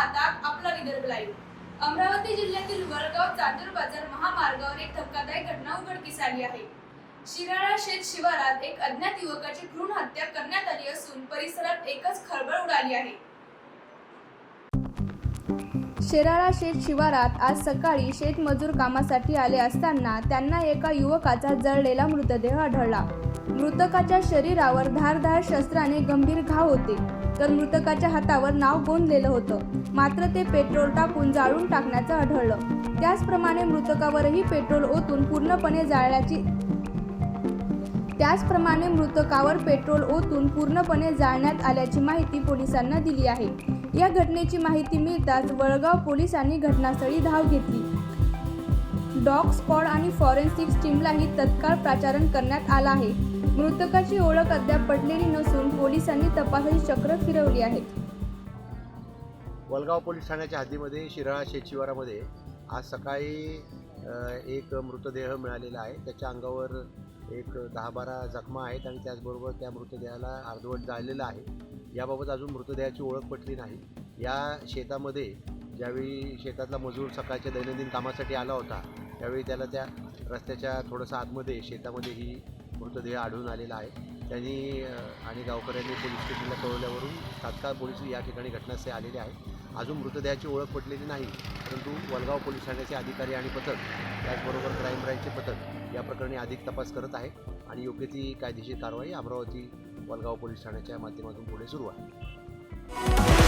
पाहतात आपला विदर्भ लाईव्ह अमरावती जिल्ह्यातील वरगाव चांदूर बाजार महामार्गावर एक धक्कादायक घटना उघडकीस आली आहे. शिराळा शेत शिवारात एक अज्ञात युवकाची भ्रूण हत्या करण्यात आली असून परिसरात एकच खळबळ उडाली आहे. शेराळा शेत शिवारात आज सकाळी शेतमजूर कामासाठी आले असताना त्यांना एका युवकाचा जळलेला मृतदेह आढळला. मृतकाच्या शरीरावर धारधार शस्त्राने गंभीर घाव होते. तर मृतकाच्या हातावर नाव गोंदलेलं होतं. मात्र ते पेट्रोल टाकून जाळून टाकण्याचं आढळलं. त्याचप्रमाणे मृतकावरही पेट्रोल ओतून पूर्णपणे जाळल्याची त्याचप्रमाणे मृतकावर पेट्रोल ओतून पूर्णपणे जाळण्यात आल्याची माहिती पोलिसांना दिली आहे. या घटनेची माहिती मिळताच वळगाव पोलिसांनी घटनास्थळी धाव घेतली. डॉग स्क्वॉड आणि फॉरेन्सिक टीमलाही तत्काळ प्राचारण करण्यात आला आहे. मृतकाची ओळख अद्याप पटलेली नसून पोलिसांनी तपासाची चक्र फिरवली आहेत वलगाव पोलीस ठाण्याच्या हद्दीमध्ये शिराळा शेतशिवारामध्ये आज सकाळी एक मृतदेह मिळालेला आहे. त्याच्या अंगावर एक दहा बारा जखमा आहेत आणि त्याचबरोबर त्या मृतदेहाला अर्धवट जाळलेलं आहे. याबाबत अजून मृतदेहाची ओळख पटली नाही. या शेतामध्ये ज्यावेळी शेतातला मजूर सकाळच्या दैनंदिन कामासाठी आला होता त्यावेळी त्याला त्या रस्त्याच्या थोडंसं आतमध्ये शेतामध्ये ही मृतदेह आढळून आलेला आहे. त्यांनी आणि गावकऱ्यांनी पोलीस स्टेशनला कळवल्यावरून तात्काळ पोलीस या ठिकाणी घटनास्थळी आलेले आहेत. अजून मृतदेहाची ओळख पटलेली नाही परंतु वलगाव पोलीस ठाण्याचे अधिकारी आणि पथक त्याचबरोबर क्राईम ब्रँचचे पथक या प्रकरणी अधिक तपास करत आहे आणि योग्य ती कायदेशीर कारवाई अमरावती वलगाव पोलीस ठाण्याच्या माध्यमातून पुढे सुरू आहे.